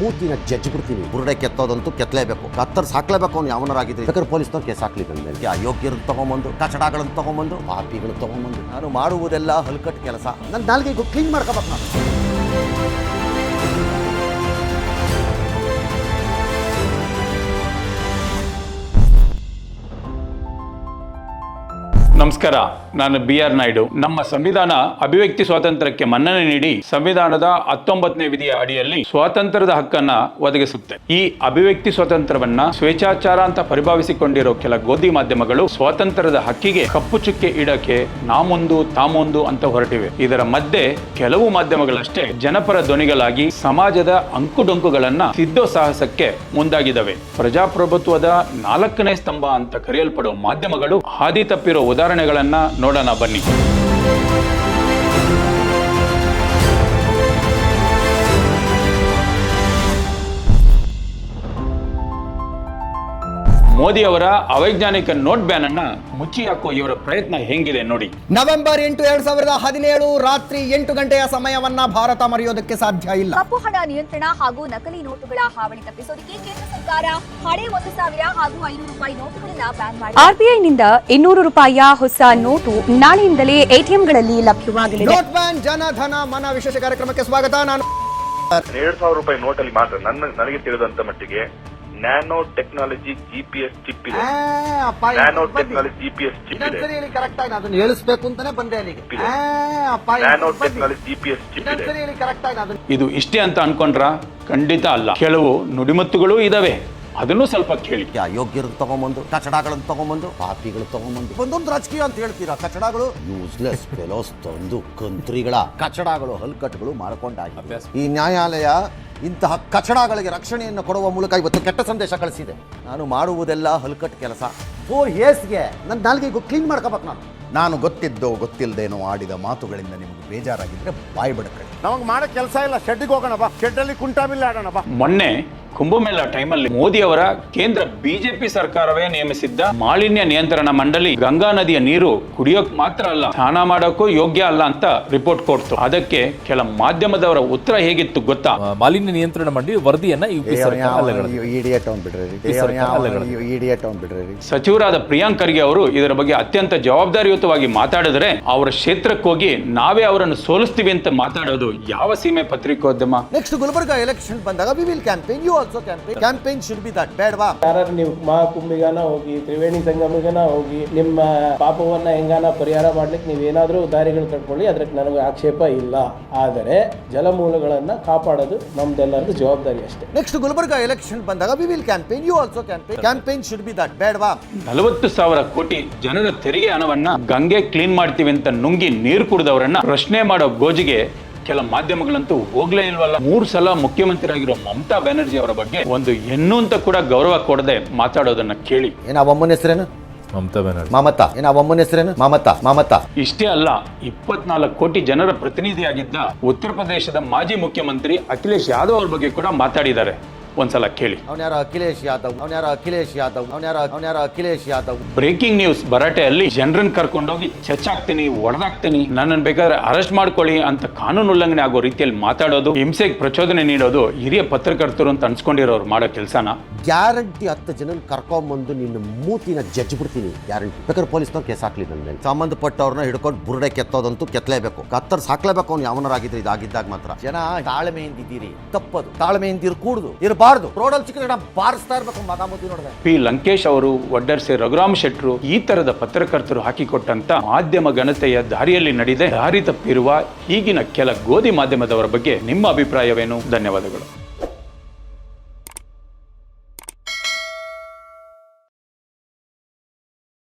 ಮೂತಿನ ಜಜ್ ಬಿಡ್ತೀನಿ. ಬುರುಡೆ ಕೆತ್ತೋದಂತೂ ಕೆತ್ತಲೇಬೇಕು. ಕತ್ತರ್ ಸಾಕ್ಲೇಬೇಕು ಅವ್ನು ಯಾವನರಾಗಿದ್ರೆ. ಬೇಕಾದ್ರೆ ಪೊಲೀಸ್ನವ್ರು ಕೇಸ್ ಹಾಕ್ಲಿ ಮೇಲೆ. ಅಯೋಗ್ಯರನ್ನು ತಗೊಂಬಂದು ಕಚಡಗಳನ್ನು ತಗೊಂಬಂದು ಪಾಪಿಗಳು ತಗೊಂಬಂದು. ನಾನು ಮಾಡುವುದೆಲ್ಲ ಹಲ್ಕಟ್ ಕೆಲಸ. ನನ್ನ ನಾಲ್ಗೆ ಕ್ಲೀನ್ ಮಾಡ್ಕೋಬೇಕು ನಾನು. ನಮಸ್ಕಾರ, ನಾನು ಬಿ ಆರ್ ನಾಯ್ಡು. ನಮ್ಮ ಸಂವಿಧಾನ ಅಭಿವ್ಯಕ್ತಿ ಸ್ವಾತಂತ್ರ್ಯಕ್ಕೆ ಮನ್ನಣೆ ನೀಡಿ ಸಂವಿಧಾನದ ಹತ್ತೊಂಬತ್ತನೇ ವಿಧಿಯ ಅಡಿಯಲ್ಲಿ ಸ್ವಾತಂತ್ರ್ಯದ ಹಕ್ಕನ್ನ ಒದಗಿಸುತ್ತೆ. ಈ ಅಭಿವ್ಯಕ್ತಿ ಸ್ವಾತಂತ್ರ್ಯವನ್ನ ಸ್ವೇಚ್ಛಾಚಾರ ಅಂತ ಪರಿಭಾವಿಸಿಕೊಂಡಿರೋ ಕೆಲ ಗೋಧಿ ಮಾಧ್ಯಮಗಳು ಸ್ವಾತಂತ್ರ್ಯದ ಹಕ್ಕಿಗೆ ಕಪ್ಪು ಚುಕ್ಕೆ ಇಡಕ್ಕೆ ನಾಮೊಂದು, ತಾಮೊಂದು ಅಂತ ಹೊರಟಿವೆ. ಇದರ ಮಧ್ಯೆ ಕೆಲವು ಮಾಧ್ಯಮಗಳಷ್ಟೇ ಜನಪರ ಧ್ವನಿಗಳಾಗಿ ಸಮಾಜದ ಅಂಕುಡೊಂಕುಗಳನ್ನ ಸಿದ್ಧೋ ಸಾಹಸಕ್ಕೆ ಮುಂದಾಗಿದ್ದಾವೆ. ಪ್ರಜಾಪ್ರಭುತ್ವದ ನಾಲ್ಕನೇ ಸ್ತಂಭ ಅಂತ ಕರೆಯಲ್ಪಡುವ ಮಾಧ್ಯಮಗಳು ಹಾದಿ ತಪ್ಪಿರೋ ಉದಾಹರಣೆಗಳನ್ನ ನೋಡೋಣ ಬನ್ನಿ. ಮೋದಿ ಅವರ ಅವೈಜ್ಞಾನಿಕ ನೋಟ್ ಬ್ಯಾನ್ ಅನ್ನ ಮುಚ್ಚಿ ಹಾಕೋ ಇವರ ಪ್ರಯತ್ನ ಹೆಂಗಿದೆ ನೋಡಿ. ನವೆಂಬರ್ ಎಂಟು ಎರಡ್ ಸಾವಿರದ ಹದಿನೇಳು ರಾತ್ರಿ ಎಂಟು ಗಂಟೆಯ ಸಮಯವನ್ನ ಭಾರತ ಮರೆಯೋದಕ್ಕೆ ಸಾಧ್ಯ ಇಲ್ಲ. ಕಪ್ಪು ಹಣ ನಿಯಂತ್ರಣ ಹಾಗೂ ನಕಲಿ ನೋಟುಗಳ ಹಾವಳಿ ತಪ್ಪಿಸೋದಕ್ಕೆ ಕೇಂದ್ರ ಸರ್ಕಾರ ಹಳೆ ಒಂದು ಸಾವಿರ ಹಾಗೂ ಐನೂರು ರೂಪಾಯಿ ನೋಟುಗಳನ್ನ ಬ್ಯಾನ್ ಮಾಡಿ ಆರ್ಬಿಐನಿಂದ ಇನ್ನೂರು ರೂಪಾಯಿಯ ಹೊಸ ನೋಟು ನಾಳೆಯಿಂದಲೇ ಎಟಿಎಂಗಳಲ್ಲಿ ಲಭ್ಯವಾಗಲಿದೆ. ನೋಟ್ ಬ್ಯಾನ್ ಜನಧನ ಮನ ವಿಶೇಷ ಕಾರ್ಯಕ್ರಮಕ್ಕೆ ಸ್ವಾಗತ. ನಾನು ಎರಡ್ ಸಾವಿರ ರೂಪಾಯಿ ನೋಟಲ್ಲಿ ಮಾತ್ರ ನನ್ನ ನನಗೆ ತಿಳಿದಂತ ಮಟ್ಟಿಗೆ ನ್ಯಾನೋ ಟೆಕ್ನಾಲಜಿ ಜಿಪಿಎಸ್ ಚಿಪ್ ಇದೆ. ನ್ಯಾನೋ ಟೆಕ್ನಾಲಜಿ ಜಿಪಿಎಸ್ ಚಿಪ್ ಇದೆ. ಕರೆಕ್ಟ್ ಆಗಿ ಅದನ್ನ ಹೇಳಿಸ್ಬೇಕು ಅಂತಾನೆ ಬಂದೆ ಅಲ್ಲಿಗೆ. ನ್ಯಾನೋ ಟೆಕ್ನಾಲಜಿ ಜಿಪಿಎಸ್ ಚಿಪ್ ಇದೆ. ಕರೆಕ್ಟ್ ಆಗಿ ಅದನ್ನ. ಇದು ಇಷ್ಟೇ ಅಂತ ಅನ್ಕೊಂಡ್ರ ಖಂಡಿತ ಅಲ್ಲ. ಕೆಲವು ನುಡಿಮತ್ತುಗಳು ಇದಾವೆ. ಅದನ್ನು ಸ್ವಲ್ಪ ಕೇಳಿ. ಅಯೋಗ್ಯರು ತಗೊಂಬಂದು ಕಚಡಗಳನ್ನು ತಗೊಂಬಂದು ಪಾಪಿಗಳು ತಗೊಂಬಂದು. ಒಂದೊಂದು ರಾಜಕೀಯ ಅಂತ ಹೇಳ್ತೀರಾ? ಕಚಡಗಳು ಯೂಸ್ಲೆಸ್ ಫೆಲೋಸ್ ತಂದು ಕಂತ್ರಿಗಳ ಕಚಡಗಳು ಹಲ್ಕಟ್ಗಳು ಮಾಡ್ಕೊಂಡಾಗ ಈ ನ್ಯಾಯಾಲಯ ಇಂತಹ ಕಚಡಗಳಿಗೆ ರಕ್ಷಣೆಯನ್ನು ಕೊಡುವ ಮೂಲಕ ಇವತ್ತು ಕೆಟ್ಟ ಸಂದೇಶ ಕಳಿಸಿದೆ. ನಾನು ಮಾಡುವುದೆಲ್ಲ ಹಲ್ಕಟ್ ಕೆಲಸ. ಫೋರ್ ಇಯರ್ಸ್ಗೆ ನನ್ನ ನಾಲ್ಗೆಗೂ ಕ್ಲೀನ್ ಮಾಡ್ಕೋಬೇಕು ನಾನು. ನಾನು ಗೊತ್ತಿದ್ದೋ ಗೊತ್ತಿಲ್ಲದೇನೋ ಆಡಿದ ಮಾತುಗಳಿಂದ ನಿಮಗೆ ಬೇಜಾರಾಗಿದ್ರೆ ಬಾಯಿ ಬಡ್ಕೊಳ್ಳಿ ನಮಗೆ ಮಾಡೋ ಕೆಲಸ ಇಲ್ಲ ಶೆಡ್ಗೆ ಹೋಗೋಣ ಬಾ. ಶೆಡ್ಡಲ್ಲಿ ಕುಂಟಾಬಿಲ್ಲ ಆಡೋಣ ಬಾ. ಮೊನ್ನೆ ಕುಂಭಮೇಳ ಟೈಮಲ್ಲಿ ಮೋದಿ ಅವರ ಕೇಂದ್ರ ಬಿಜೆಪಿ ಸರ್ಕಾರವೇ ನೇಮಿಸಿದ್ದ ಮಾಲಿನ್ಯ ನಿಯಂತ್ರಣ ಮಂಡಳಿ ಗಂಗಾ ನದಿಯ ನೀರು ಕುಡಿಯೋಕ್ ಮಾತ್ರ ಅಲ್ಲ ಸ್ನಾನ ಮಾಡೋಕ್ಕೂ ಯೋಗ್ಯ ಅಲ್ಲ ಅಂತ ರಿಪೋರ್ಟ್ ಕೊಡ್ತು. ಅದಕ್ಕೆ ಕೆಲ ಮಾಧ್ಯಮದವರ ಉತ್ತರ ಹೇಗಿತ್ತು ಗೊತ್ತಾ? ಮಾಲಿನ್ಯ ನಿಯಂತ್ರಣ ಮಂಡಳಿ ವರದಿಯನ್ನ ಯು ಸಚಿವರಾದ ಪ್ರಿಯಾಂಕ್ ಖರ್ಗೆ ಅವರು ಇದರ ಬಗ್ಗೆ ಅತ್ಯಂತ ಜವಾಬ್ದಾರಿಯುತವಾಗಿ ಮಾತಾಡಿದ್ರೆ ಅವರ ಕ್ಷೇತ್ರಕ್ಕೆ ಹೋಗಿ ನಾವೇ ಅವರನ್ನು ಸೋಲಿಸ್ತೀವಿ ಅಂತ ಮಾತಾಡೋದು ಯಾವ ಸೀಮೆ ಪತ್ರಿಕೋದ್ಯಮ? ನೆಕ್ಸ್ಟ್ ಗುಲ್ಬರ್ಗ ಎಲೆಕ್ಷನ್ ಬಂದಾಗ we will campaign you also campaign campaign should be that ಬೇಡವಾ? ಯಾರು ನೀವು ಮಹಾಕುಂಭಿಗಾನ ಹೋಗಿ ತ್ರಿವೇಣಿ ಸಂಗಮಿಗನ ಹೋಗಿ ನಿಮ್ಮ ಪಾಪವನ್ನ ಹೆಂಗಾನ ಪರಿಹಾರ ಮಾಡ್ಲಿಕ್ಕೆ ನೀವೇನಾದ್ರೂ ದಾರಿಗಳು ಕಟ್ಕೊಳ್ಳಿ ಅದಕ್ಕೆ ನನಗೆ ಆಕ್ಷೇಪ ಇಲ್ಲ. ಆದರೆ ಜಲಮೂಲಗಳನ್ನ ಕಾಪಾಡೋದು ನಮ್ದೆಲ್ಲರದ್ದು ಜವಾಬ್ದಾರಿ ಅಷ್ಟೇ. ನೆಕ್ಸ್ಟ್ ಗುಲ್ಬರ್ಗ ಎಲೆಕ್ಷನ್ ಬಂದಾಗ we will campaign you also campaign campaign should be that ಬೇಡವಾ? ನಲವತ್ತು ಸಾವಿರ ಕೋಟಿ ಜನರ ತೆರಿಗೆ ಹಣವನ್ನ ಗಂಗೆ ಕ್ಲೀನ್ ಮಾಡ್ತೀವಿ ಅಂತ ನುಂಗಿ ನೀರು ಕುಡಿದವರನ್ನ ಪ್ರಶ್ನೆ ಮಾಡೋ ಗೋಜಿಗೆ ಕೆಲ ಮಾಧ್ಯಮಗಳಂತೂ ಹೋಗ್ಲೇ ಇಲ್ವಲ್ಲ. ಮೂರ್ ಸಲ ಮುಖ್ಯಮಂತ್ರಿ ಆಗಿರೋ ಮಮತಾ ಬ್ಯಾನರ್ಜಿ ಅವರ ಬಗ್ಗೆ ಒಂದು ಹೆಣ್ಣು ಅಂತ ಕೂಡ ಗೌರವ ಕೊಡದೆ ಮಾತಾಡೋದನ್ನ ಕೇಳಿ. ಏನ ಅಮ್ಮನ ಹೆಸರೇನು? ಮಮತಾ ಬ್ಯಾನರ್ಜಿ. ಮಮತಾ. ಏನ ಅಮ್ಮನ ಹೆಸರೇನು? ಮಮತಾ ಮಮತಾ. ಇಷ್ಟೇ ಅಲ್ಲ ಇಪ್ಪತ್ನಾಲ್ಕು ಕೋಟಿ ಜನರ ಪ್ರತಿನಿಧಿಯಾಗಿದ್ದ ಉತ್ತರ ಪ್ರದೇಶದ ಮಾಜಿ ಮುಖ್ಯಮಂತ್ರಿ ಅಖಿಲೇಶ್ ಯಾದವ್ ಅವ್ರ ಬಗ್ಗೆ ಕೂಡ ಮಾತಾಡಿದ್ದಾರೆ. ಒಂದ್ಸಲ ಕೇಳಿ. ಅವನ ಯಾರ ಅಖಿಲೇಶ್ ಯಾದವ್ ಅವನ ಯಾರ ಅಖಿಲೇಶ್ ಯಾದವ್ ಅವನ ಯಾರ ಅವನ ಯಾರ ಅಖಿಲೇಶ್ ಯಾದವ್. ಬ್ರೇಕಿಂಗ್ ನ್ಯೂಸ್ ಭರಾಟೆಯಲ್ಲಿ ಜನರನ್ನ ಕರ್ಕೊಂಡೋಗಿ ಚಚ್ಚಾಕ್ತೀನಿ ಒಡೆದಾಕ್ತೀನಿ ನನ್ನನ್ನು ಬೇಕಾದ್ರೆ ಅರೆಸ್ಟ್ ಮಾಡ್ಕೊಳ್ಳಿ ಅಂತ ಕಾನೂನು ಉಲ್ಲಂಘನೆ ಆಗೋ ರೀತಿಯಲ್ಲಿ ಮಾತಾಡೋದು ಹಿಂಸೆಗೆ ಪ್ರಚೋದನೆ ನೀಡೋದು ಹಿರಿಯ ಪತ್ರಕರ್ತರು ಅಂತ ಅನ್ಸ್ಕೊಂಡಿರೋರು ಮಾಡೋ ಕೆಲಸನ. ಗ್ಯಾರಂಟಿ ಹತ್ತು ಜನ ಕರ್ಕೊಂಬಂದು ನಿನ್ನ ಮೂತಿನ ಜಜ್ ಬಿಡ್ತೀನಿ ಗ್ಯಾರಂಟಿ. ಬೇಕಾದ್ರೆ ಪೊಲೀಸ್ನವ್ರು ಕೇಸ್ ಹಾಕ್ಲಿ ನನ್ನ ಮೇಲೆ ಸಂಬಂಧಪಟ್ಟವ್ರನ್ನ ಹಿಡ್ಕೊಂಡು ಬುರುಡೆ ಕೆತ್ತೋದಂತೂ ಕೆತ್ತಲೇಬೇಕು ಕತ್ತರ್ ಸಾಕ್ಲೇಬೇಕು ಅವ್ನು ಯಾವನರಾಗಿದ್ರೆ ಇದಾಗಿದ್ದಾಗ ಮಾತ್ರ. ಜನ ತಾಳ್ಮೆಯಿಂದ ಇದ್ದೀರಿ. ತಪ್ಪದು. ತಾಳ್ಮೆಯಿಂದ ಇರ್ಕೂಡ್ದು. ಇರಬಾರ್ದು. ರೋಡಲ್ಲಿ ಚಿಕ್ಕ ಬಾರಿಸ್ತಾ ಇರ್ಬೇಕು ಮಾತಾಮತಿ ನೋಡಿದೆ ಪಿ ಲಂಕೇಶ್ ಅವರು ಒಡ್ಡರ್ಸೆ ರಘುರಾಮ್ ಶೆಟ್ರು ಈ ತರದ ಪತ್ರಕರ್ತರು ಹಾಕಿಕೊಟ್ಟಂತ ಮಾಧ್ಯಮ ಘನತೆಯ ದಾರಿಯಲ್ಲಿ ನಡೆದೆ ದಾರಿ ತಪ್ಪಿರುವ ಈಗಿನ ಕೆಲ ಗೋಧಿ ಮಾಧ್ಯಮದವರ ಬಗ್ಗೆ ನಿಮ್ಮ ಅಭಿಪ್ರಾಯವೇನು? ಧನ್ಯವಾದಗಳು.